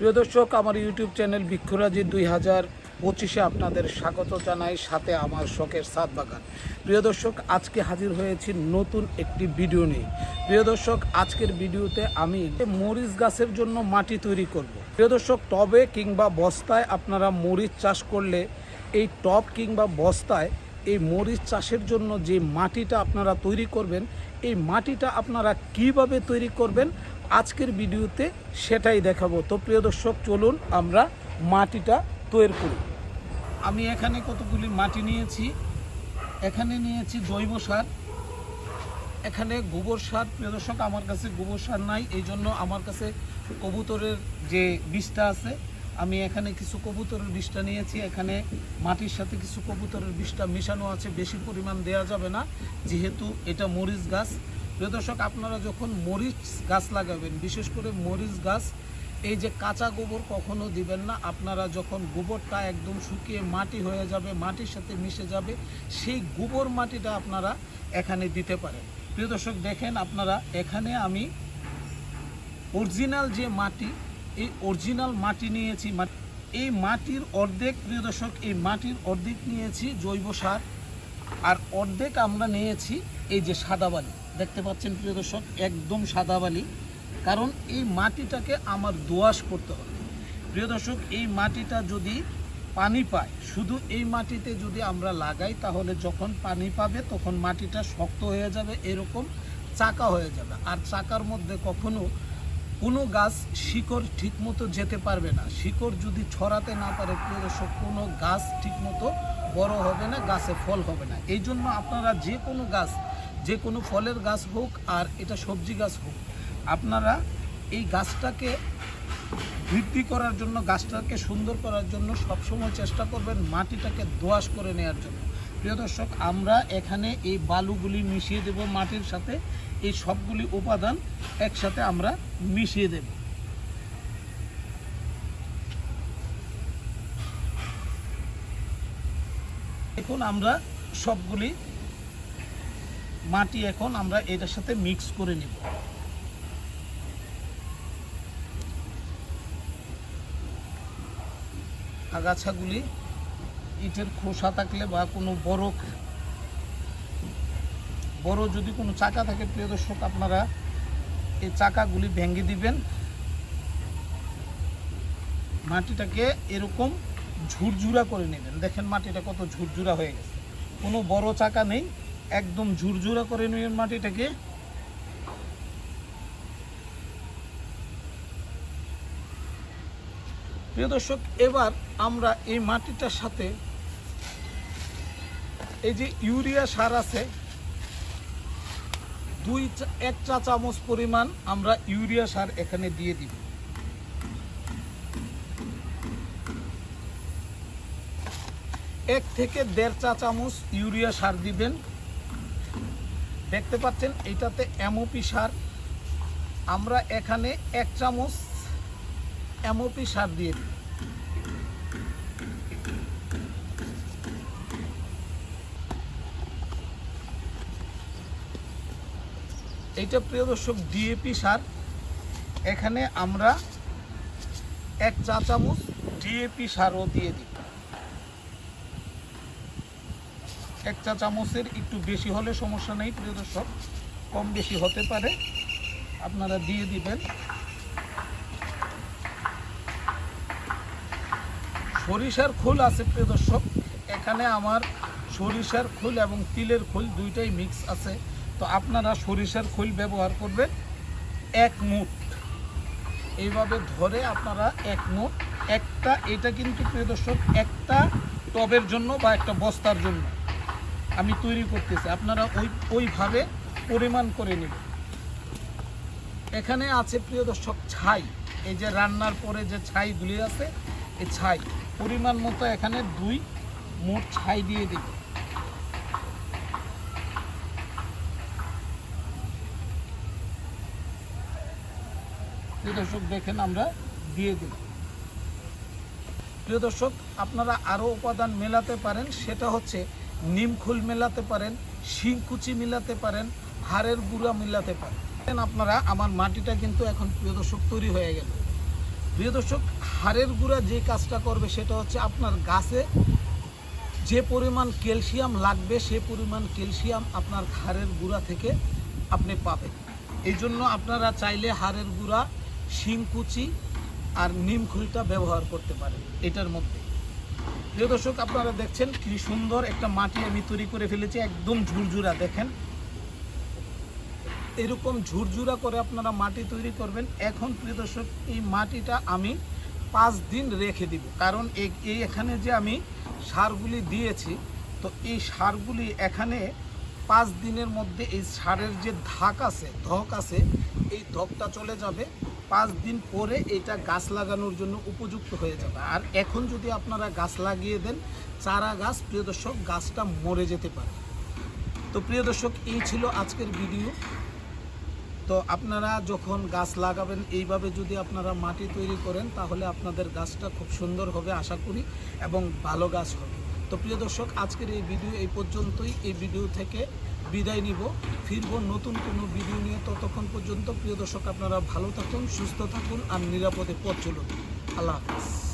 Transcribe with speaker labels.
Speaker 1: প্রিয় দর্শক, আমার ইউটিউব চ্যানেল বৃক্ষরাজি দুই হাজার পঁচিশে আপনাদের স্বাগত জানাই সাথে আমার শখের সাত বাগান প্রিয় দর্শক, আজকে হাজির হয়েছি নতুন একটি ভিডিও নিয়ে প্রিয় দর্শক, আজকের ভিডিওতে আমি মরিচ গাছের জন্য মাটি তৈরি করব। প্রিয় দর্শক, টবে কিংবা বস্তায় আপনারা মরিচ চাষ করলে এই টব কিংবা বস্তায় এই মরিচ চাষের জন্য যে মাটিটা আপনারা তৈরি করবেন, এই মাটিটা আপনারা কীভাবে তৈরি করবেন আজকের ভিডিওতে সেটাই দেখাবো। তো প্রিয় দর্শক, চলুন আমরা মাটিটা তৈরি করি। আমি এখানে কতগুলি মাটি নিয়েছি? এখানে নিয়েছি জৈব সার, এখানে গোবর সার। প্রিয় দর্শক, আমার কাছে গোবর সার নাই, এই জন্য আমার কাছে কবুতরের যে বিষটা আছে, আমি এখানে কিছু কবুতরের বিষটা নিয়েছি। এখানে মাটির সাথে কিছু কবুতরের বিষটা মেশানো আছে, বেশি পরিমাণ দেওয়া যাবে না, যেহেতু এটা মরিচ গাছ। প্রিয় দর্শক, আপনারা যখন মরিচ গাছ লাগাবেন, বিশেষ করে মরিচ গাছ, এই যে কাঁচা গোবর কখনো দিবেন না। আপনারা যখন গোবরটা একদম শুকিয়ে মাটি হয়ে যাবে, মাটির সাথে মিশে যাবে, সেই গোবর মাটিটা আপনারা এখানে দিতে পারেন। প্রিয় দর্শক, দেখেন আপনারা, এখানে আমি অরিজিনাল যে মাটি, এই অরিজিনাল মাটি নিয়েছি। এই মাটির অর্ধেক, প্রিয় দর্শক, এই মাটির অর্ধেক নিয়েছি জৈব সার। আর অর্ধেক আমরা নিয়েছি এই যে সাদা বালি। দেখতে পাচ্ছেন প্রিয় দর্শক, একদম সাদা বালি। কারণ এই মাটিটাকে আমার দোয়াশ করতে হবে। প্রিয় দর্শক, এই মাটিটা যদি পানি পায়, শুধু এই মাটিতে যদি আমরা লাগাই, তাহলে যখন পানি পাবে, তখন মাটিটা শক্ত হয়ে যাবে, এরকম চাকা হয়ে যাবে। আর চাকার মধ্যে কখনো কোনো গাছ শিকড় ঠিকমতো যেতে পারবে না। শিকড় যদি ছড়াতে না পারে প্রিয় দর্শক কোনো গাছ ঠিকমতো বড় হবে না, গাছে ফল হবে না। এই জন্য আপনারা যে কোনো গাছ, যে কোনো ফলের গাছ হোক আর এটা সবজি গাছ হোক, আপনারা এই গাছটাকে বৃদ্ধি করার জন্য, গাছটাকে সুন্দর করার জন্য সবসময় চেষ্টা করবেন মাটিটাকে দোয়াশ করে নেওয়ার জন্য। প্রিয় দর্শক, আমরা এখানে এই বালুগুলি মিশিয়ে দেব মাটির সাথে। এই সবগুলি উপাদান একসাথে আমরা মিশিয়ে দেব। এখন আমরা সবগুলি মাটি এখন আমরা এটার সাথে মিক্স করে নেব। আগাছাগুলি ইটের খোসা থাকলে বা কোনো বড় বড় যদি কোনো চাকা থাকে, প্রিয় দর্শক, আপনারা এই চাকাগুলি ভেঙে দিবেন। মাটিটাকে এরকম ঝুরঝুরা করে নেবেন। দেখেন মাটিটা কত ঝুরঝুরা হয়ে গেছে। কোনো বড় চাকা নেই, একদম ঝুরঝুরা করে নেবেন মাটিটাকে। প্রিয় দর্শক, এবার আমরা এই মাটিটার সাথে এই যে ইউরিয়া সার আছে, দুই এক চা চামচ পরিমাণ আমরা ইউরিয়া সার এখানে দিয়ে দিব। এক থেকে দেড় চা চামচ ইউরিয়া সার দিবেন। দেখতে পাচ্ছেন, এটাতে এমওপি সার। আমরা এখানে এক চামচ এমওপি সার দিয়ে দিই এইটা প্রিয় দর্শক ডিএপি সার। এখানে আমরা এক চা চামচ ডিএপি সারও দিয়ে দিই। এক চা চামচের একটু বেশি হলে সমস্যা নেই, প্রিয় দর্শক। কম বেশি হতে পারে। আপনারা দিয়ে দিবেন। সরিষার খোল আছে, প্রিয় দর্শক। এখানে আমার সরিষার খোল এবং তিলের খোল দুইটাই মিক্স আছে। তো আপনারা সরিষার খোল ব্যবহার করবেন এক মুঠ। এইভাবে ধরে আপনারা এক মুঠ। একটা, এটা কিন্তু প্রিয় দর্শক, একটা টবের জন্য বা একটা বস্তার জন্য আমি তৈরি করতেছি। আপনারা ওই, ওইভাবে পরিমাণ করে নেবেন। এখানে আছে প্রিয় দর্শক, ছাই। এই যে রান্নার পরে যে ছাই ছাইগুলি আছে, এই ছাই, পরিমাণ মতো এখানে দুই মোট ছাই দিয়ে দেব। প্রিয় দর্শক, দেখেন আমরা দিয়ে দিই প্রিয় দর্শক, আপনারা আরও উপাদান মেলাতে পারেন, সেটা হচ্ছে নিমখোল মেলাতে পারেন, শিংকুচি মিলাতে পারেন, হাড়ের গুঁড়া মিলাতে পারেন। আপনারা, আমার মাটিটা কিন্তু এখন প্রিয় দর্শক তৈরি হয়ে গেল। প্রিয় দর্শক, হাড়ের গুঁড়া যে কাজটা করবে সেটা হচ্ছে আপনার গাছে যে পরিমাণ ক্যালসিয়াম লাগবে, সে পরিমাণ ক্যালসিয়াম আপনার হাড়ের গুঁড়া থেকে আপনি পাবেন। এই জন্য আপনারা চাইলে হাড়ের গুঁড়া শিংকুচি আর নিম খুলটা ব্যবহার করতে পারেন, এটার মধ্যে। প্রিয় দর্শক, আপনারা দেখছেন কি সুন্দর একটা মাটি আমি তৈরি করে ফেলেছি, একদম ঝুরঝুরা, দেখেন। এরকম ঝুরঝুরা করে আপনারা মাটি তৈরি করবেন। এখন, প্রিয় দর্শক, এই মাটিটা আমি পাঁচ দিন রেখে দিব, কারণ এই এখানে যে আমি সারগুলি দিয়েছি, তো এই সারগুলি এখানে পাঁচ দিনের মধ্যে এই সারের যে ধাক আছে, ধক আছে, এই ধকটা চলে যাবে। পাঁচ দিন পরে এটা গাছ লাগানোর জন্য উপযুক্ত হয়ে যাবে। আর এখন যদি আপনারা গাছ লাগিয়ে দেন, চারা গাছ, প্রিয় দর্শক, গাছটা মরে যেতে পারে। তো প্রিয় দর্শক, এই ছিল আজকের ভিডিও। তো আপনারা যখন গাছ লাগাবেন, এইভাবে যদি আপনারা মাটি তৈরি করেন, তাহলে আপনাদের গাছটা খুব সুন্দর হবে, আশা করি, এবং ভালো গাছ হবে। তো প্রিয় দর্শক, আজকের এই ভিডিও এই পর্যন্তই। এই ভিডিও থেকে বিদায় নিব। ফিরব নতুন কোনো ভিডিও নিয়ে ততক্ষণ পর্যন্ত। প্রিয় দর্শক, আপনারা ভালো থাকুন, সুস্থ থাকুন আর নিরাপদে পথ চলুন। আল্লাহ হাফিজ।